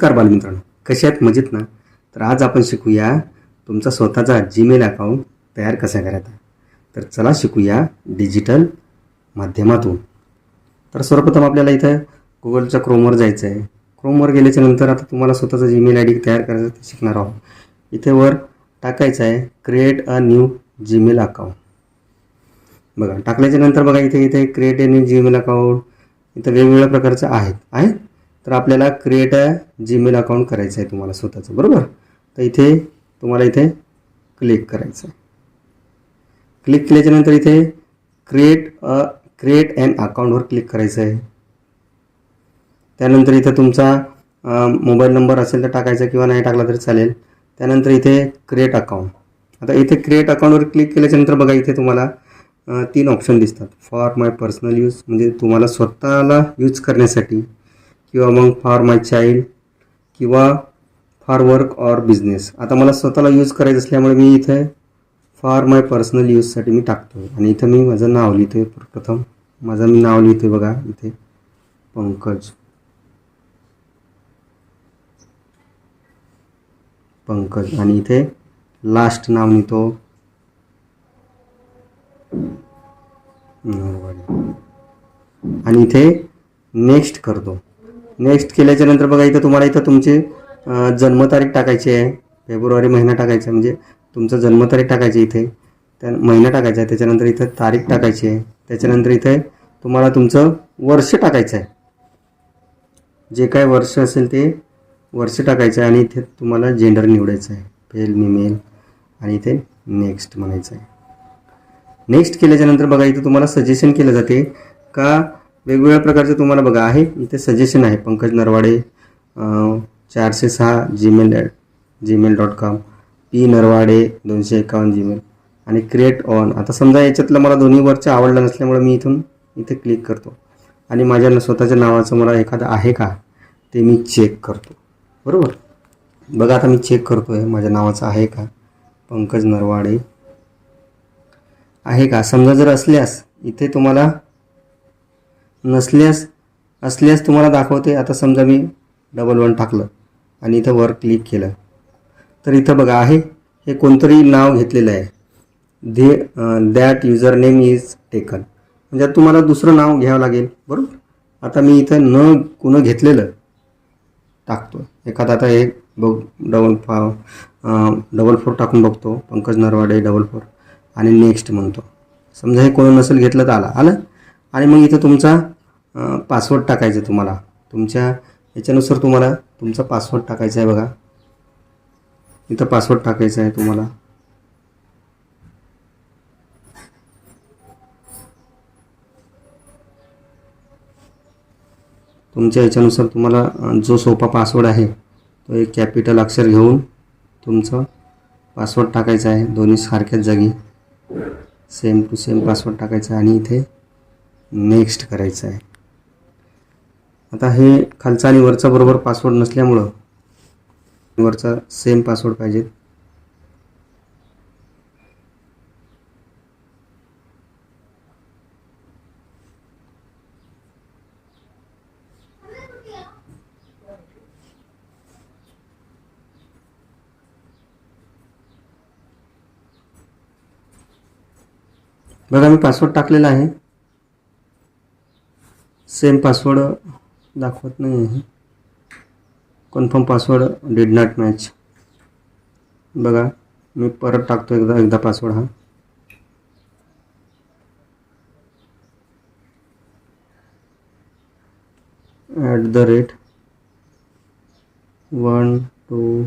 नमस्कार बालमित्रांनो. कसे आहेत? मजेत ना? तर आज आपण शिकूया तुमचा स्वतःचा जीमेल अकाउंट तयार कसा करायचा? तर चला शिकूया डिजिटल माध्यमातून. तर सर्वप्रथम आपल्याला इथं गुगलच्या क्रोमवर जायचं आहे क्रोमवर गेल्याच्यानंतर आता तुम्हाला स्वतःचा जीमेल आय डी तयार करायचं ते शिकणार आहोत. इथे वर टाकायचं आहे create a new Gmail account बघा टाकल्याच्या नंतर बघा इथे इथे create a new Gmail account इथं वेगवेगळ्या प्रकारचं आहेत. आहेत? तर आपल्याला क्रिएट अ जीमेल अकाउंट करायचं आहे तुम्हाला स्वतःचं बरोबर? तर इथे तुम्हाला इथे क्लिक करायचं आहे. क्लिक केल्याच्यानंतर इथे क्रिएट अ क्रिएट अँड अकाउंटवर क्लिक करायचं आहे. त्यानंतर इथं तुमचा मोबाईल नंबर असेल तर टाकायचा किंवा नाही टाकला तरी चालेल. त्यानंतर इथे क्रिएट अकाउंट आता इथे क्रिएट अकाउंटवर क्लिक केल्याच्यानंतर बघा इथे तुम्हाला तीन ऑप्शन दिसतात. फॉर माय पर्सनल यूज म्हणजे तुम्हाला स्वतःला यूज करण्यासाठी किंवा मग फॉर माय चाइल्ड किंवा फॉर वर्क ऑर बिझनेस आता मला स्वतःला यूज करायचं असल्यामुळे मी इथे फॉर माय पर्सनल यूजसाठी मी टाकतो. आहे आणि इथं मी माझं नाव लिहितो आहे प्रथम. माझं मी नाव लिहितो आहे बघा इथे. पंकज. पंकज. आणि इथे लास्ट नाव लिहितो. आणि इथे नेक्स्ट करतो. नेक्स्ट केल्याच्यानंतर बघा इथं तुम्हाला इथं तुमची जन्मतारीख टाकायची आहे. फेब्रुवारी महिना टाकायचा आहे. म्हणजे तुमचं जन्मतारीख टाकायची इथे. त्या महिना टाकायचा आहे. त्याच्यानंतर इथं तारीख टाकायची आहे. त्याच्यानंतर इथे तुम्हाला तुमचं वर्ष टाकायचं आहे. जे काय वर्ष असेल ते वर्ष टाकायचं आहे आणि इथे तुम्हाला जेंडर निवडायचं आहे. फेल मिमेल आणि इथे नेक्स्ट म्हणायचं आहे. नेक्स्ट केल्याच्यानंतर बघा इथे तुम्हाला सजेशन केलं जाते का वेगवेगळ्या प्रकारचे तुम्हाला बघा आहे. इथे सजेशन आहे. पंकज नरवाडे चारशे सहा Gmail Gmail dot com P Narwade दोनशे एकावन्न जीमेल आणि क्रिएट ऑन आता समजा याच्यातलं मला दोन्ही वरचं आवडलं नसल्यामुळे मी इथून इथे क्लिक करतो. आणि माझ्या स्वतःच्या नावाचं मला एखादं आहे का ते मी चेक करतो. बरोबर? बघा आता मी चेक करतो आहे माझ्या नावाचं आहे का? पंकज नरवाडे. आहे का? समजा जर असल्यास इथे तुम्हाला नसल्यास असल्यास तुम्हाला दाखवते. आता समजा मी डबल वन टाकलं आणि इथं वर क्लिक केलं. तर इथं बघा आहे. हे कोणतरी नाव घेतलेलं आहे. The that user name is taken म्हणजे तुम्हाला दुसरं नाव घ्यावं लागेल. बरोबर? आता मी इथं न कुणं घेतलेलं टाकतो. एखादा आता एक बघ डबल फा डबल फोर टाकून बघतो. पंकज नरवाडे डबल फोर आणि नेक्स्ट म्हणतो. समजा हे कोण नसेल घेतलं तर आलं. आलं? आणि मग इथं तुमचा पासवर्ड टाकायचा आहे तुम्हाला. तुमच्या याच्यानुसार तुम्हाला तुमचा पासवर्ड टाकायचा आहे बघा. इथं पासवर्ड टाकायचा आहे तुम्हाला. तुमच्या याच्यानुसार तुम्हाला जो सोपा पासवर्ड आहे तो एक कॅपिटल अक्षर घेऊन तुमचं पासवर्ड टाकायचा आहे. दोन्ही सारख्याच जागी सेम टू सेम पासवर्ड टाकायचा आहे. आणि इथे नेक्स्ट करायचं आहे. आता हे खालचा आणि वरचा बरोबर पासवर्ड नसल्यामुळं वरचा सेम पासवर्ड पाहिजे. बघा मी पासवर्ड टाकलेला आहे. सेम पासवर्ड दाखवत नाही आहे confirm password did not match बघा मी परत टाकतो एकदा एकदा पासवर्ड हा. At the rate one two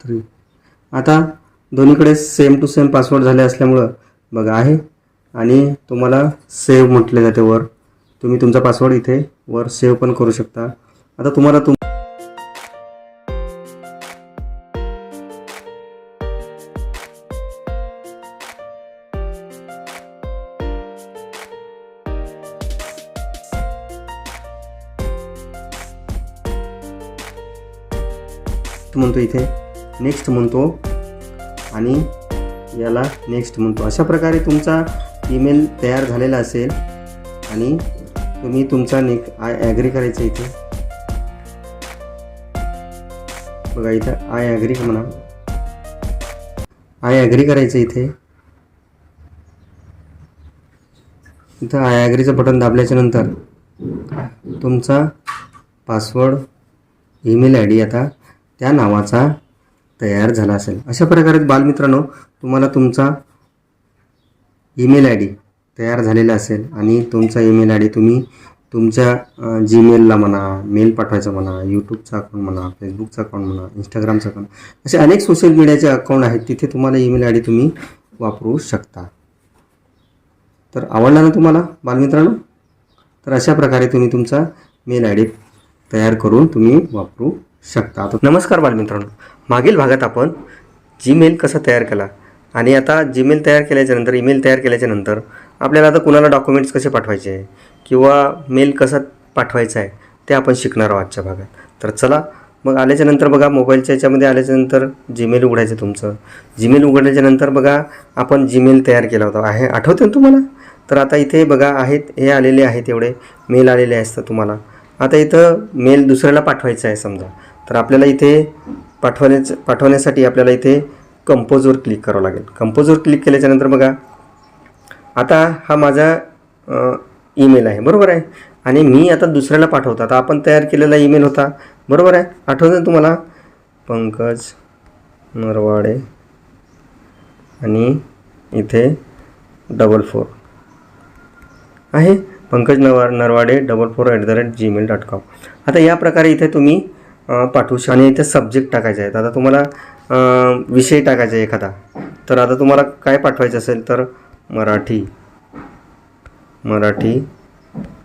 three आता दोन्हीकडे सेम टू सेम पासवर्ड झाले असल्यामुळं बघा आहे. आणि तुम्हाला सेव्ह म्हटले जाते वर. तुम्ही तुमचा पासवर्ड इथे वर सेव्ह पण करू शकता. आता तुम्हाला तुम म्हणतो इथे नेक्स्ट म्हणतो आणि याला नेक्स्ट म्हणतो. अशा प्रकारे तुमचा ईमेल तयार झालेला असेल आणि तुम्ही तुमचा निक आय ॲग्री करायचं इथे. बघा इथं आय ॲग्री म्हणा आय ॲग्री करायचं इथे. इथं आय ॲग्रीचं बटन दाबल्याच्या नंतर तुमचा पासवर्ड ईमेल आय डी आता त्या नावाचा तयार झाला असेल. अशा प्रकारे बालमित्रांनो तुम्हाला तुमचा ईमेल आय डी तयार झालेला असेल. आणि तुमचा ईमेल आय डी तुम्ही तुमच्या जीमेलला म्हणा मेल पाठवायचा म्हणा यूट्यूबचा अकाउंट म्हणा फेसबुकचा अकाउंट म्हणा इंस्टाग्रामचा अकाउंट असे अनेक सोशल मीडियाचे अकाउंट आहेत. तिथे तुम्हाला ईमेल आय डी तुम्ही वापरू शकता. तर आवडला ना तुम्हाला बालमित्रांनो? तर अशा प्रकारे तुम्ही तुमचा मेल आय डी तयार करून तुम्ही वापरू शकता. आता नमस्कार बालमित्रांनो. मागील भागात आपण जीमेल कसा तयार केला? आणि आता जीमेल तयार केल्याच्यानंतर ईमेल तयार केल्याच्यानंतर आपल्याला आता कुणाला डॉक्युमेंट्स कसे पाठवायचे? आहे किंवा मेल कसा पाठवायचा आहे? ते आपण शिकणार आहोत आजच्या भागात. तर चला मग आल्याच्यानंतर बघा मोबाईलच्या याच्यामध्ये आल्याच्यानंतर जीमेल उघडायचं तुमचं. जीमेल उघडल्याच्यानंतर बघा आपण जीमेल तयार केला होता. आहे आठवते ना तुम्हाला? तर आता इथे बघा आहेत हे आलेले आहेत एवढे. मेल आलेले असतात तुम्हाला. आता इथं मेल दुसऱ्याला पाठवायचा आहे समजा. तर आपल्याला इथे पाठवण्याचं पाठवण्यासाठी आपल्याला इथे कंपोजवर क्लिक करावं लागेल. कंपोजवर क्लिक केल्याच्यानंतर बघा आता हा माझा ईमेल आहे. बरोबर आहे? आणि मी आता दुसऱ्याला पाठवतो. आता आपण तयार केलेला ईमेल होता. बरोबर आहे? आठवतं तुम्हाला? पंकज नरवाडे आणि इथे डबल फोर आहे. पंकज नवा Narwade double four at the rate Gmail dot com आता या प्रकारे इथे तुम्ही पाठवू शकता आणि इथे सब्जेक्ट टाकायचे आहेत. आता तुम्हाला विषय टाकायचा आहे एखादा. तर आता तुम्हाला काय पाठवायचं असेल तर मराठी. मराठी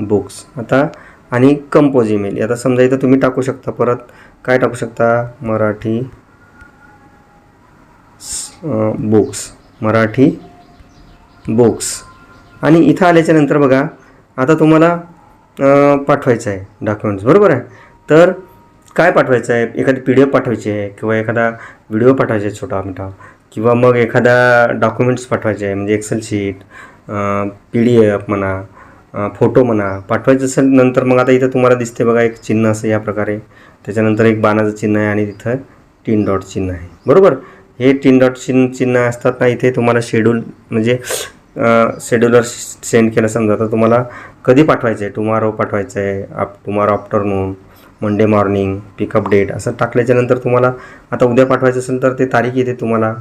बुक्स आता आणि कंपोज ईमेल आता समजा इथं तुम्ही टाकू शकता परत. काय टाकू शकता? मराठी बुक्स मराठी बुक्स आणि इथं आल्याच्यानंतर बघा आता तुम्हाला पाठवायचं आहे डॉक्युमेंट्स बरोबर आहे? तर काय पाठवायचं आहे? एखादी पी डी एफ पाठवायची आहे किंवा एखादा व्हिडिओ पाठवायचा आहे छोटा मोठा किंवा मग एखादा डॉक्युमेंट्स पाठवायचे आहे म्हणजे Excel sheet P D F म्हणा फोटो म्हणा पाठवायचं असेल नंतर मग आता इथं तुम्हाला दिसते बघा एक चिन्ह असं या प्रकारे. त्याच्यानंतर एक बाणाचं चिन्ह आहे आणि तिथं टीन डॉट चिन्ह आहे. बरोबर? हे टीन डॉट चिन्ह चिन्ह असतात ना इथे तुम्हाला शेड्यूल म्हणजे शेड्युलर सेंड केलं समजा तर तुम्हाला कधी पाठवायचं आहे टुमारो पाठवायचं आहे आप tomorrow afternoon Monday morning pickup date असं टाकल्याच्यानंतर तुम्हाला आता उद्या पाठवायचं असेल तर ते तारीख येते तुम्हाला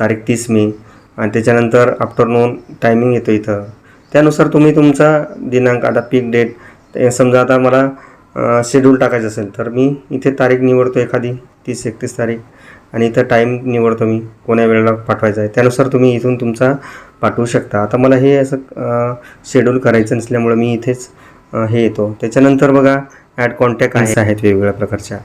तारीख तीस मे. आणि त्याच्यानंतर आफ्टरनून टायमिंग येतो इथं. त्यानुसार तुम्ही तुमचा दिनांक आता पीक डेट समजा आता मला शेड्यूल टाकायचं असेल तर मी इथे तारीख निवडतो एखादी तीस एकतीस तारीख. आणि इथं टाईम निवडतो मी कोण्या वेळेला पाठवायचा आहे. त्यानुसार तुम्ही इथून तुमचा पाठवू शकता. आता मला हे असं शेड्यूल करायचं नसल्यामुळं मी इथेच हे येतो. त्याच्यानंतर बघा ॲड कॉन्टॅक्ट आहेत वेगवेगळ्या प्रकारच्या.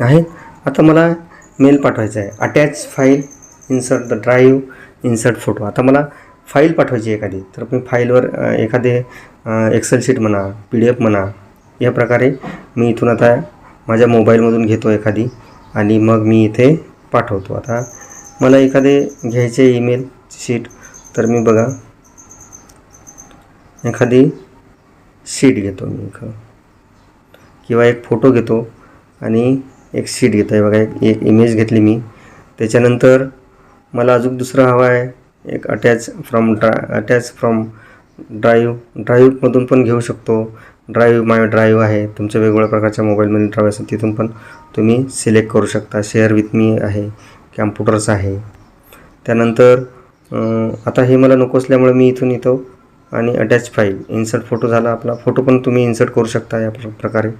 आहे आता मला मेल पाठवायचा आहे. Attach file insert the drive insert photo आता मला फाईल पाठवायची आहे एखादी. तर मी फाईलवर एखादे एक्सेल शीट म्हणा पी डी एफ म्हणा या प्रकारे मी इथून आता माझ्या मोबाईलमधून घेतो एखादी आणि मग मी इथे पाठवतो. आता मला एखादे घ्यायचे ईमेल शीट तर मी बघा एखादी शीट घेतो मी एक किंवा एक फोटो घेतो आणि एक शीट घेतो आहे बघा एक एक इमेज घेतली मी. त्याच्यानंतर मला अजून दुसरं हवं आहे एक अटॅच फ्रॉम ड्रा अटॅच फ्रॉम ड्राईव्ह ड्राईव्हमधून पण घेऊ शकतो. ड्राईव्ह माय ड्राईव्ह आहे तुमच्या वेगवेगळ्या प्रकारच्या मोबाईलमध्ये ड्राईव्ह असेल तिथून पण तुम्ही सिलेक्ट करू शकता. शेअर विथ मी आहे कॅम्प्युटर्स आहे. त्यानंतर आता हे मला नको असल्यामुळे मी इथून येतो आणि अटॅच फाईल इन्सर्ट फोटो झाला आपला. फोटो पण तुम्ही इन्सर्ट करू शकता या प्र- प्रकारे.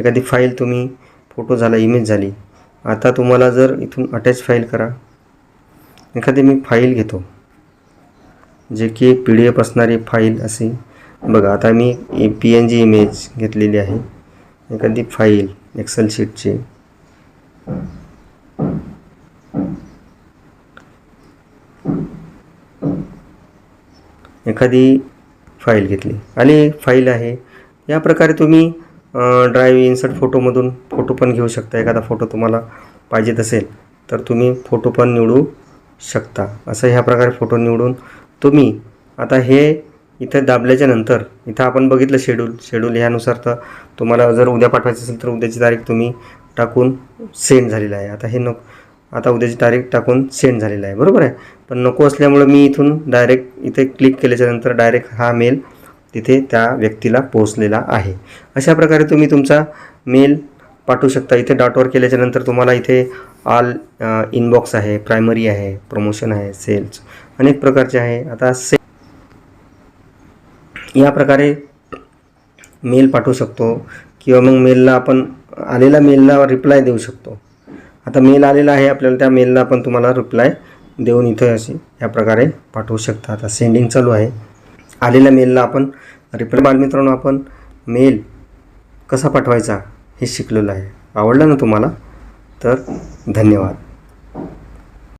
एखादी फाईल तुम्ही फोटो झाला इमेज झाली. आता तुम्हाला जर इथून अटॅच फाईल करा. एखादी मी फाईल घेतो. जे की पी डी एफ असणारी फाईल असे बघा आता मी पी एन जी इमेज घेतलेली आहे. एखादी फाईल एक्सेल शीटची एखादी फाईल घेतली. आणि फाईल आहे. या प्रकारे तुम्ही ड्राईव्ह इन्सर्ट फोटोमधून फोटो पण घेऊ शकता. एखादा फोटो तुम्हाला पाहिजेत असेल तर तुम्ही फोटो पण निवडू शकता. असं ह्या प्रकारे फोटो निवडून तुम्ही आता हे इथं दाबल्याच्या नंतर इथं आपण बघितलं शेड्यूल शेड्यूल ह्यानुसार तर तुम्हाला जर उद्या पाठवायचं असेल तर उद्याची तारीख तुम्ही टाकून सेंड झालेला आहे. आता हे नको आता उद्याची तारीख टाकून सेंड झालेला आहे. बरोबर आहे? पण नको असल्यामुळं मी इथून डायरेक्ट इथे क्लिक केल्याच्यानंतर डायरेक्ट हा मेल तिथे त्या व्यक्तीला पोहोचलेला आहे. अशा प्रकारे तुम्ही तुमचा मेल पाठवू शकता. इथे डॉटवर केल्याच्यानंतर तुम्हाला इथे ऑल इनबॉक्स आहे प्रायमरी आहे प्रमोशन आहे सेल्स अनेक प्रकारचे आहे. आता से या प्रकारे मेल पाठवू शकतो किंवा मग मेलला आपण आलेल्या मेलला रिप्लाय देऊ शकतो. आता मेल आलेला आहे आपल्याला त्या मेलला आपण तुम्हाला रिप्लाय देऊन इथं असे या प्रकारे पाठवू शकता. आता सेंडिंग चालू आहे. आलेल्या मेलला आपण रिप्लाय बालमित्रांनो आपण मेल कसा पाठवायचा हे शिकलेलं आहे. आवडलं ना तुम्हाला? तर धन्यवाद.